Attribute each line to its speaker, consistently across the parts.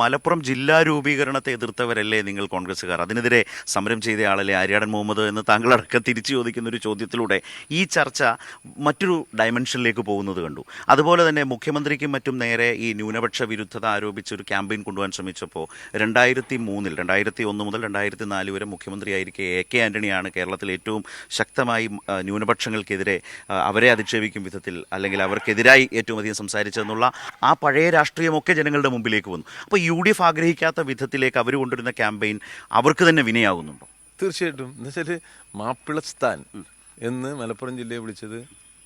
Speaker 1: മലപ്പുറം ജില്ലാ രൂപീകരണത്തെ എതിർത്തവരല്ലേ നിങ്ങൾ കോൺഗ്രസ്സുകാർ? അതിനെതിരെ സമരം ചെയ്ത ആളല്ലേ ആര്യാടൻ മുഹമ്മദ് എന്ന് താങ്കളടക്കം തിരിച്ചു ചോദിക്കുന്ന ഒരു ചോദ്യത്തിലൂടെ ഈ ചർച്ച മറ്റൊരു ഡയമെൻഷനിലേക്ക് പോകുന്നത് കണ്ടു. അതുപോലെ തന്നെ മുഖ്യമന്ത്രിക്കും മറ്റും നേരെ ഈ ന്യൂനപക്ഷ വിരുദ്ധത ആരോപിച്ച് ഒരു ക്യാമ്പയിൻ കൊണ്ടുപോകാൻ ശ്രമിച്ചപ്പോൾ രണ്ടായിരത്തി മൂന്നിൽ രണ്ടായിരത്തി ഒന്ന് മുതൽ രണ്ടായിരത്തി നാല് വരെ മുഖ്യമന്ത്രിയായിരിക്കെ എ കെ ആന്റണിയാണ് കേരളത്തിൽ ഏറ്റവും ശക്തമായി ന്യൂനപക്ഷങ്ങൾക്കെതിരെ അവരെ അധിക്ഷേപിക്കും വിധത്തിൽ അല്ലെങ്കിൽ അവർക്കെതിരായി ഏറ്റവും അധികം സംസാരിച്ചതെന്നുള്ള ആ പഴയ രാഷ്ട്രീയമൊക്കെ ജനങ്ങളുടെ മുമ്പിലേക്ക് വന്നു. അപ്പോൾ യു ഡി എഫ് ആഗ്രഹിക്കാത്ത വിധത്തിലേക്ക് അവർ കൊണ്ടുവരുന്ന ക്യാമ്പയിൻ അവർക്ക് തന്നെ വിനയാകുന്നുണ്ടോ?
Speaker 2: തീർച്ചയായിട്ടും. എന്ന് വെച്ചാൽ മാപ്പിളസ്ഥാൻ എന്ന് മലപ്പുറം ജില്ലയെ വിളിച്ചത്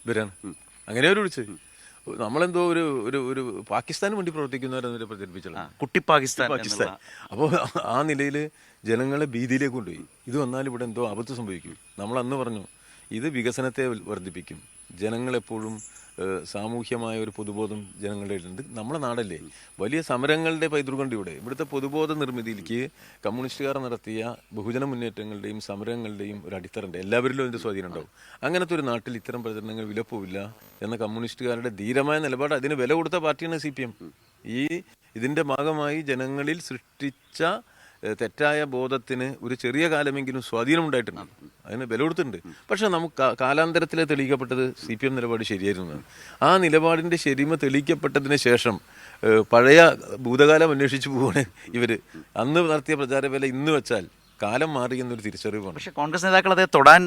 Speaker 2: ഇവരാണ്. അങ്ങനെ അവർ വിളിച്ചത്. നമ്മളെന്തോ ഒരു ഒരു ഒരു പാകിസ്ഥാന് വേണ്ടി പ്രവർത്തിക്കുന്നവരെന്നൊരു പ്രചരിപ്പിച്ചത്.
Speaker 1: കുട്ടി പാകിസ്ഥാൻ
Speaker 2: പാകിസ്ഥാൻ. അപ്പോൾ ആ നിലയിൽ ജനങ്ങളെ ഭീതിയിലേക്ക് കൊണ്ടുപോയി. ഇത് വന്നാൽ ഇവിടെ എന്തോ ആപത്ത് സംഭവിക്കും. നമ്മൾ അന്ന് പറഞ്ഞു ഇത് വികസനത്തെ വർദ്ധിപ്പിക്കും. ജനങ്ങളെപ്പോഴും സാമൂഹ്യമായ ഒരു പൊതുബോധം ജനങ്ങളുടെ ഉണ്ട് നമ്മുടെ നാടല്ലേ? വലിയ സമരങ്ങളുടെ പൈതൃകമുണ്ട് ഇവിടെ. ഇവിടുത്തെ പൊതുബോധ നിർമ്മിതിയിലേക്ക് കമ്മ്യൂണിസ്റ്റുകാർ നടത്തിയ ബഹുജന മുന്നേറ്റങ്ങളുടെയും സമരങ്ങളുടെയും ഒരു അടിത്തറുണ്ട്. എല്ലാവരിലും അതിന്റെ സ്വാധീനം ഉണ്ടാവും. അങ്ങനത്തെ ഒരു നാട്ടിൽ ഇത്തരം പ്രചരണങ്ങൾ വിലപ്പോവില്ല എന്ന കമ്മ്യൂണിസ്റ്റുകാരുടെ ധീരമായ നിലപാട് അതിന് വില കൊടുത്ത പാർട്ടിയാണ് സി ഈ ഇതിന്റെ ഭാഗമായി ജനങ്ങളിൽ സൃഷ്ടിച്ച തെറ്റായ ബോധത്തിന് ഒരു ചെറിയ കാലമെങ്കിലും സ്വാധീനമുണ്ടായിട്ടുണ്ട് അതിന് ബല കൊടുത്തിട്ടുണ്ട് പക്ഷെ നമുക്ക് കാലാന്തരത്തിലെ തെളിയിക്കപ്പെട്ടത് സി പി എം നിലപാട് ശരിയായിരുന്നു. ആ നിലപാടിന്റെ ശരിമ തെളിയിക്കപ്പെട്ടതിന് ശേഷം പഴയ ഭൂതകാലം അന്വേഷിച്ചു പോവാണ് ഇവർ അന്ന് നടത്തിയ പ്രചാരവേല ഇന്ന് വെച്ചാൽ കാലം മാറി എന്നൊരു തിരിച്ചറിവാണ്.
Speaker 1: പക്ഷേ കോൺഗ്രസ് നേതാക്കൾ അതെ തൊടാൻ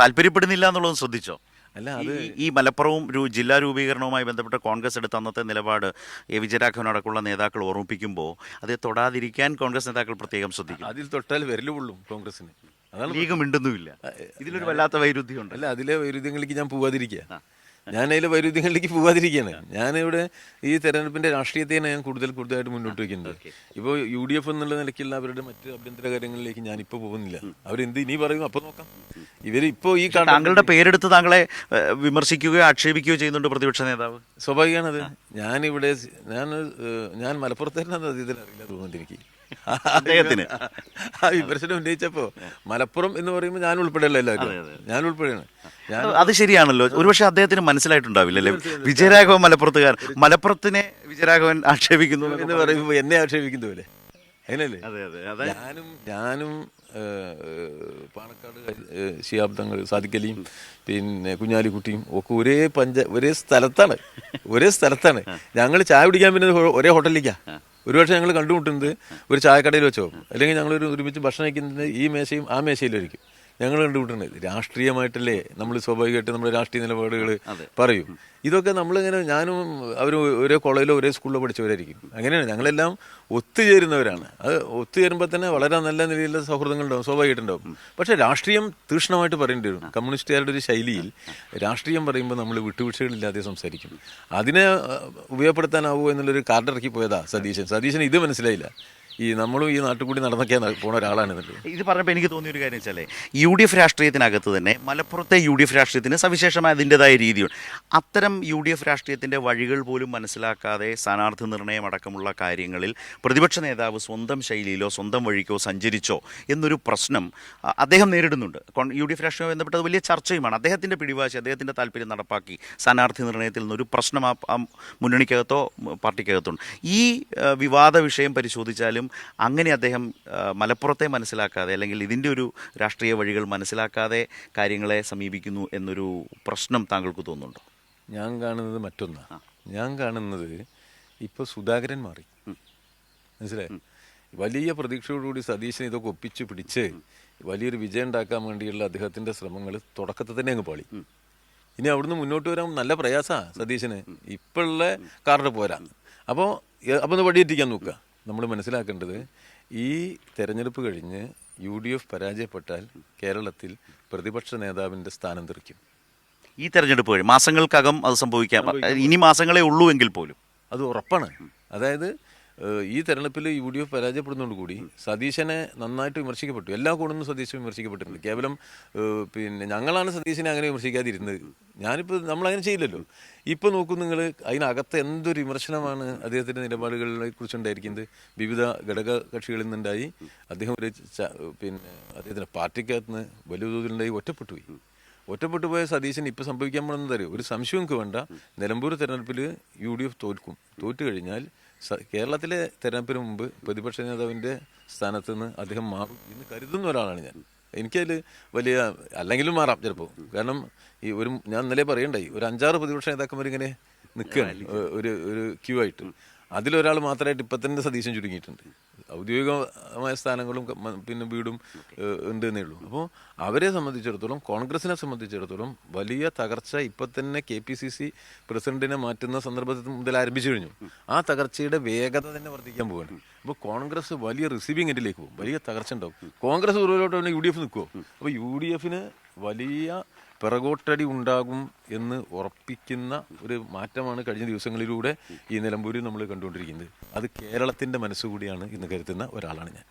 Speaker 1: താല്പര്യപ്പെടുന്നില്ല എന്നുള്ളതും ശ്രദ്ധിച്ചോ?
Speaker 2: അല്ല
Speaker 1: അത് ഈ മലപ്പുറവും ജില്ലാ രൂപീകരണവുമായി ബന്ധപ്പെട്ട് കോൺഗ്രസ് എടുത്ത അന്നത്തെ നിലപാട് എ വിജയരാഘവൻ അടക്കമുള്ള നേതാക്കൾ ഓർമ്മിപ്പിക്കുമ്പോൾ അത് തൊടാതിരിക്കാൻ കോൺഗ്രസ് നേതാക്കൾ പ്രത്യേകം ശ്രദ്ധിക്കും.
Speaker 2: അതിൽ തൊട്ടാൽ വരലുള്ളൂ കോൺഗ്രസിന് അതാണ്
Speaker 1: ലീഗ് മിണ്ടുന്നുമില്ല ഇതിലൊരു വല്ലാത്ത വൈരുദ്ധ്യമുണ്ട്.
Speaker 2: അല്ല അതിലെ വൈരുദ്ധ്യങ്ങളിലേക്ക് ഞാൻ പോവാതിരിക്കുക. ഞാൻ അതിലെ വൈരുദ്ധ്യങ്ങളിലേക്ക് പോവാതിരിക്കുകയാണ്. ഞാനിവിടെ ഈ തെരഞ്ഞെടുപ്പിന്റെ രാഷ്ട്രീയത്തെയാണ് ഞാൻ കൂടുതൽ കൂടുതലായിട്ട് മുന്നോട്ട് വയ്ക്കുന്നത്. ഇപ്പോൾ യു ഡി എഫ് എന്നുള്ള നിലയ്ക്കുള്ള അവരുടെ മറ്റ് ആഭ്യന്തര കാര്യങ്ങളിലേക്ക് ഞാൻ ഇപ്പോൾ പോകുന്നില്ല അവരെന്ത് ഇനി പറയും അപ്പോൾ നോക്കാം. ഇവർ ഇപ്പോ ഈ
Speaker 1: താങ്കളുടെ പേരെടുത്ത് താങ്കളെ വിമർശിക്കുകയോ ആക്ഷേപിക്കുകയോ ചെയ്യുന്നുണ്ട് പ്രതിപക്ഷ നേതാവ്.
Speaker 2: സ്വാഭാവികമാണത്. ഞാനിവിടെ ഞാൻ ഞാൻ മലപ്പുറത്തേക്കാണ് അദ്ദേഹത്തിന് അറിയില്ല തോന്നുന്നുണ്ട് എനിക്ക്.
Speaker 1: അദ്ദേഹത്തിന്?
Speaker 2: ആ വിമർശനം ഉന്നയിച്ചപ്പോ മലപ്പുറം എന്ന് പറയുമ്പോൾ ഞാൻ ഉൾപ്പെടെയല്ല എല്ലാവരും. ഞാൻ ഉൾപ്പെടെയാണ്.
Speaker 1: അത് ശരിയാണല്ലോ. ഒരുപക്ഷെ അദ്ദേഹത്തിന് മനസ്സിലായിട്ടുണ്ടാവില്ല വിജയരാഘവൻ മലപ്പുറത്തുകാർ മലപ്പുറത്തിനെ വിജയരാഘവൻ ആക്ഷേപിക്കുന്നു
Speaker 2: എന്ന് പറയുമ്പോൾ എന്നെ ആക്ഷേപിക്കുന്നു അല്ലേ? അങ്ങനല്ലേ
Speaker 1: അതെ അതെ. അതെ
Speaker 2: ഞാനും ഞാനും പാണക്കാട് ശിയാബ്ദങ്ങൾ സാധിക്കലിയും പിന്നെ കുഞ്ഞാലിക്കുട്ടിയും ഒക്കെ ഒരേ പഞ്ച ഒരേ സ്ഥലത്താണ്. ഒരേ സ്ഥലത്താണ്. ഞങ്ങൾ ചായ കുടിക്കാൻ പിന്നെ ഒരേ ഹോട്ടലിലേക്കാ. ഒരുപക്ഷെ ഞങ്ങൾ കണ്ടുമുട്ടുന്നത് ഒരു ചായക്കടയിൽ വെച്ചോ അല്ലെങ്കിൽ ഞങ്ങൾ ഒരു ഒരുമിച്ച് ഭക്ഷണം കഴിക്കുന്നത് ഈ മേശയും ആ മേശയിലായിരിക്കും. ഞങ്ങൾ കണ്ടുമുട്ടുന്നത് രാഷ്ട്രീയമായിട്ടല്ലേ നമ്മൾ സ്വാഭാവികമായിട്ട് നമ്മുടെ രാഷ്ട്രീയ നിലപാടുകൾ പറയും. ഇതൊക്കെ നമ്മളിങ്ങനെ ഞാനും അവർ ഒരേ കോളേജിലോ ഒരേ സ്കൂളിലോ പഠിച്ചവരായിരിക്കും. അങ്ങനെയാണ്. ഞങ്ങളെല്ലാം ഒത്തുചേരുന്നവരാണ്. അത് ഒത്തുചേരുമ്പോൾ തന്നെ വളരെ നല്ല നിലയിലുള്ള സൗഹൃദങ്ങളുണ്ടാവും സ്വാഭാവികമായിട്ടുണ്ടാവും. പക്ഷേ രാഷ്ട്രീയം തീഷ്ണമായിട്ട് പറയേണ്ടി വരും. കമ്മ്യൂണിസ്റ്റുകാരുടെ ഒരു ശൈലിയിൽ രാഷ്ട്രീയം പറയുമ്പോൾ നമ്മൾ വിട്ടുവീഴ്ചകളില്ലാതെ സംസാരിക്കും. അതിനെ ഉപയോഗപ്പെടുത്താനാവുമോ ഉപയോഗപ്പെടുത്താനാവോ എന്നുള്ളൊരു കാർഡിറക്കി പോയതാ സതീശൻ. സതീശൻ ഇത് മനസ്സിലായില്ല. ഈ നമ്മളും ഈ നാട്ടിൽ കൂടി നടന്നൊക്കെ പോണ ഒരാളാണ്
Speaker 1: ഇത് പറഞ്ഞപ്പോൾ എനിക്ക് തോന്നിയൊരു കാര്യം വെച്ചാലേ യു ഡി എഫ് രാഷ്ട്രീയത്തിനകത്ത് തന്നെ മലപ്പുറത്തെ യു ഡി എഫ് രാഷ്ട്രീയത്തിന് സവിശേഷമായ അതിന്റെതായ രീതിയുണ്ട്. അത്തരം യു ഡി എഫ് രാഷ്ട്രീയത്തിന്റെ വഴികൾ പോലും മനസ്സിലാക്കാതെ സ്ഥാനാർത്ഥി നിർണയം അടക്കമുള്ള കാര്യങ്ങളിൽ പ്രതിപക്ഷ നേതാവ് സ്വന്തം ശൈലിയിലോ സ്വന്തം വഴിക്കോ സഞ്ചരിച്ചോ എന്നൊരു പ്രശ്നം അദ്ദേഹം നേരിടുന്നുണ്ട്. യു ഡി എഫ് രാഷ്ട്രീയവുമായി ബന്ധപ്പെട്ടത് വലിയ ചർച്ചയുമാണ്. അദ്ദേഹത്തിന്റെ പിടിവാശി അദ്ദേഹത്തിന്റെ താല്പര്യം നടപ്പാക്കി സ്ഥാനാർത്ഥി നിർണയത്തിൽ നിന്നൊരു പ്രശ്നം ആ മുന്നണിക്കകത്തോ പാർട്ടിക്കകത്തോ ഈ വിവാദ വിഷയം പരിശോധിച്ചാലും അങ്ങനെ അദ്ദേഹം മലപ്പുറത്തെ മനസ്സിലാക്കാതെ അല്ലെങ്കിൽ ഇതിന്റെ ഒരു രാഷ്ട്രീയ വഴികൾ മനസ്സിലാക്കാതെ കാര്യങ്ങളെ സമീപിക്കുന്നു എന്നൊരു പ്രശ്നം താങ്കൾക്ക് തോന്നുന്നുണ്ടോ?
Speaker 2: ഞാൻ കാണുന്നത് മറ്റൊന്നാണ് ഞാൻ കാണുന്നത് ഇപ്പോൾ സുധാകരൻ മാറി. മനസ്സിലായി? വലിയ പ്രതീക്ഷയോടുകൂടി സതീശൻ ഇതൊക്കെ ഒപ്പിച്ച് പിടിച്ച് വലിയൊരു വിജയം ഉണ്ടാക്കാൻ വേണ്ടിയുള്ള അദ്ദേഹത്തിന്റെ ശ്രമങ്ങൾ തുടക്കത്തിൽ തന്നെ അങ്ങ് പാളി. ഇനി അവിടുന്ന് മുന്നോട്ട് വരാൻ നല്ല പ്രയാസമാണ് സതീശന്. ഇപ്പോഴുള്ള കാർഡ് പോരാ. അപ്പോൾ അപ്പോൾ ഒന്ന് വടിയെത്തിക്കാൻ നോക്കുക നമ്മൾ മനസ്സിലാക്കേണ്ടത് ഈ തെരഞ്ഞെടുപ്പ് കഴിഞ്ഞ് യു ഡി എഫ് പരാജയപ്പെട്ടാൽ കേരളത്തിൽ പ്രതിപക്ഷ നേതാവിന്റെ സ്ഥാനം തെറിക്കും.
Speaker 1: ഈ തെരഞ്ഞെടുപ്പ് കഴിഞ്ഞ് മാസങ്ങൾക്കകം അത് സംഭവിക്കാം ഇനി മാസങ്ങളെ ഉള്ളൂ എങ്കിൽ പോലും.
Speaker 2: അത് ഉറപ്പാണ്. അതായത് ഈ തെരഞ്ഞെടുപ്പിൽ യു ഡി എഫ് പരാജയപ്പെടുന്നതോട് കൂടി സതീശനെ നന്നായിട്ട് വിമർശിക്കപ്പെട്ടു. എല്ലാ കോണും സതീശൻ വിമർശിക്കപ്പെട്ടിട്ടുണ്ട്. കേവലം പിന്നെ ഞങ്ങളാണ് സതീശനെ അങ്ങനെ വിമർശിക്കാതിരുന്നത്. ഞാനിപ്പോൾ നമ്മളങ്ങനെ ചെയ്യില്ലല്ലോ. ഇപ്പോൾ നോക്കൂ നിങ്ങൾ അതിനകത്ത് എന്തൊരു വിമർശനമാണ് അദ്ദേഹത്തിന്റെ നിലപാടുകളെ കുറിച്ചുണ്ടായിരിക്കുന്നത് വിവിധ ഘടക കക്ഷികളിൽ നിന്നുണ്ടായി അദ്ദേഹം ഒരു പിന്നെ അദ്ദേഹത്തിന്റെ പാർട്ടിക്കകത്ത് നിന്ന് വലിയ തോതിലുണ്ടായി ഒറ്റപ്പെട്ടു പോയി. ഒറ്റപ്പെട്ടു പോയ സതീശൻ ഇപ്പോൾ സംഭവിക്കാൻ പോകുന്നത് ഒരു സംശയം വേണ്ട. നിലമ്പൂർ തെരഞ്ഞെടുപ്പിൽ യു ഡി എഫ് തോൽക്കും. തോറ്റു കഴിഞ്ഞാൽ കേരളത്തിലെ തെരഞ്ഞെടുപ്പിന് മുമ്പ് പ്രതിപക്ഷ നേതാവിന്റെ സ്ഥാനത്ത് നിന്ന് അദ്ദേഹം മാറും എന്ന് കരുതുന്ന ഒരാളാണ് ഞാൻ. എനിക്കതിൽ വലിയ അല്ലെങ്കിലും മാറാം ചിലപ്പോൾ കാരണം ഈ ഒരു ഞാൻ ഇന്നലെ പറയണ്ടായി ഒരു അഞ്ചാറ് പ്രതിപക്ഷ നേതാക്കന്മാർ ഇങ്ങനെ നിൽക്കുകയാണ് ഒരു ഒരു ക്യൂ ആയിട്ട്. അതിലൊരാൾ മാത്രമായിട്ട് ഇപ്പം തന്നെ സതീശൻ ചുരുങ്ങിയിട്ടുണ്ട്. ഔദ്യോഗികമായ സ്ഥാനങ്ങളും പിന്നെ വീടും ഏഹ്, ഉണ്ട് എന്നേ ഉള്ളൂ. അപ്പോൾ അവരെ സംബന്ധിച്ചിടത്തോളം കോൺഗ്രസിനെ സംബന്ധിച്ചിടത്തോളം വലിയ തകർച്ച ഇപ്പം തന്നെ കെ പി സി സി പ്രസിഡന്റിനെ മാറ്റുന്ന സന്ദർഭത്തിൽ മുതൽ ആരംഭിച്ചു കഴിഞ്ഞു. ആ തകർച്ചയുടെ വേഗത തന്നെ വർദ്ധിക്കാൻ പോവുകയാണ് അപ്പോൾ കോൺഗ്രസ് വലിയ റിസീവിംഗ് എൻഡിലേക്ക് പോകും. വലിയ തകർച്ച ഉണ്ടാവും. കോൺഗ്രസ് ഉറവിലോട്ട് തന്നെ യു ഡി എഫ് നിൽക്കുമോ അപ്പോൾ യു ഡി എഫിന് വലിയ പിറകോട്ടടി ഉണ്ടാകും എന്ന് ഉറപ്പിക്കുന്ന ഒരു മാറ്റമാണ് കഴിഞ്ഞ ദിവസങ്ങളിലൂടെ ഈ നിലമ്പൂരിൽ നമ്മൾ കണ്ടുകൊണ്ടിരിക്കുന്നത്. അത് കേരളത്തിന്റെ മനസ്സുകൂടിയാണ് ഇന്ന് കരുതുന്ന ഒരാളാണ് ഞാൻ.